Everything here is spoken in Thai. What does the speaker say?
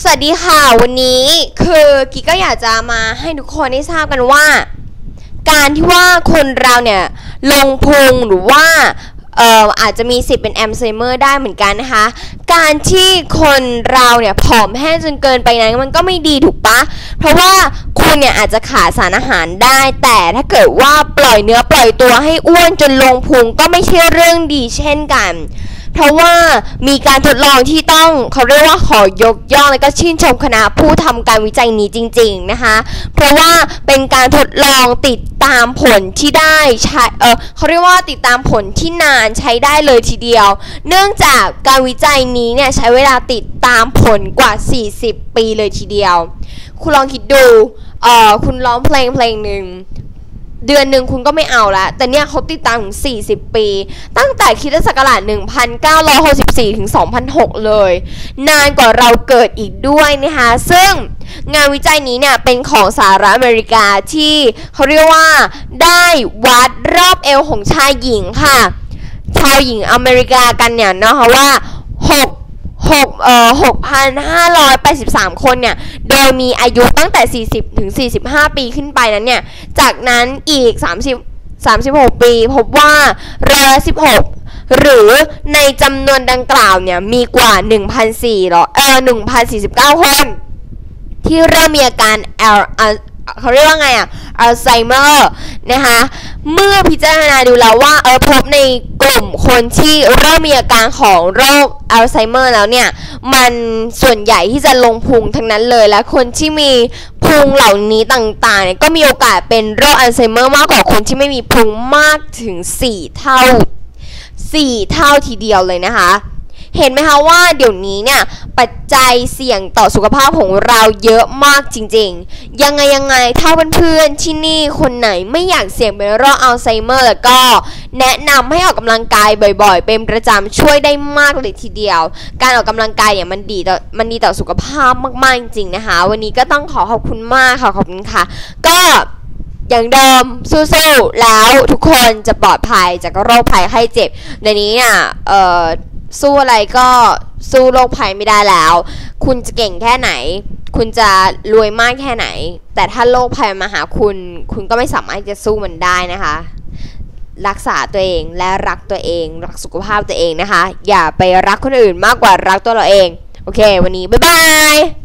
สวัสดีค่ะวันนี้คือกิ๊กก็อยากจะมาให้ทุกคนได้ทราบกันว่า การที่ว่าคนเราเนี่ยลงพุงหรือว่าเอ่ออาจจะมีสิทธิ์เป็นแอมไซเมอร์ได้เหมือนกันนะคะ การที่คนเราเนี่ยผอมแห้งจนเกินไปนั้นมันก็ไม่ดีถูกปะ เพราะว่าคุณเนี่ยอาจจะขาดสารอาหารได้ แต่ถ้าเกิดว่าปล่อยเนื้อปล่อยตัวให้อ้วนจนลงพุงก็ไม่ใช่เรื่องดีเช่นกัน เพราะว่ามีการทดลองที่ต้องเขาเรียกว่าขอยกย่องและก็ชื่นชมคณะผู้ทำการวิจัยนี้จริง ๆนะคะ เพราะว่าเป็นการทดลองติดตามผลที่ได้ใช้เออเขาเรียกว่าติดตามผลที่นานใช้ได้เลยทีเดียว เนื่องจากการวิจัยนี้เนี่ยใช้เวลาติดตามผลกว่า 40 ปีเลยทีเดียว คุณลองคิดดูเออคุณร้องเพลงเพลงหนึ่ง เดือนหนึ่งคุณก็ไม่เอาละ แต่เนี่ยเขาติดตามถึง 40 ปี ตั้งแต่คริดศักราช1964 ถึง 2006 เลย นานกว่าเราเกิดอีกด้วยนะคะ ซึ่งงานวิจัยนี้เนี่ย เป็นของสหรัฐอเมริกาที่เขาเรียกว่าได้วัดรอบเอวของชายหญิงค่ะ ชาวหญิงอเมริกากันเนี่ยนะคะว่า 6เอ่อ6,583 คนเนี่ย โดยมีอายุตั้งแต่ 40 ถึง 45 ปีขึ้นไปนั้นเนี่ย จากนั้นอีก 30 36 ปี พบว่าร้อยสิบหกหรือในจำนวนดังกล่าวเนี่ย มีกว่า 1,400เอ่อ1,049 คน ที่เริ่มมีอาการแอลเขาเรียกว่าไงอะอัลไซเมอร์นะคะ เมื่อพิจารณาดูแล้วว่าเออพบในกลุ่มคนที่เริ่มมีอาการของโรคอัลไซเมอร์แล้วเนี่ย มันส่วนใหญ่ที่จะลงพุงทั้งนั้นเลย และคนที่มีพุงเหล่านี้ต่างๆเนี่ยก็มีโอกาสเป็นโรคอัลไซเมอร์มากกว่าคนที่ไม่มีพุงมากถึง 4 เท่า 4 เท่าทีเดียวเลยนะคะ เห็นไหมคะว่าเดี๋ยวนี้เนี่ย ปัจจัยเสี่ยงต่อสุขภาพของเราเยอะมากจริงๆ ยังไงยังไงถ้าเพื่อนๆที่นี่คนไหนไม่อยากเสี่ยงเป็นโรคอัลไซเมอร์แล้วก็ แนะนำให้ออกกำลังกายบ่อยๆ เป็นประจำช่วยได้มากเลยทีเดียว การออกกำลังกายเนี่ยมันดีต่อมันดีต่อสุขภาพมากๆจริงๆนะคะ วันนี้ก็ต้องขอขอบคุณมากค่ะขอบคุณค่ะ ก็อย่างเดิมสู้ๆแล้วทุกคนจะปลอดภัยจากโรคภัยไข้เจ็บในนี้เนี่ยเอ่อ สู้อะไรก็สู้โรคภัยไม่ได้แล้ว คุณจะเก่งแค่ไหน คุณจะรวยมากแค่ไหน แต่ถ้าโรคภัยมาหาคุณ คุณก็ไม่สามารถจะสู้มันได้นะคะ รักษาตัวเองและรักตัวเอง รักสุขภาพตัวเองนะคะ อย่าไปรักคนอื่นมากกว่ารักตัวเราเอง โอเค วันนี้ บ๊ายบาย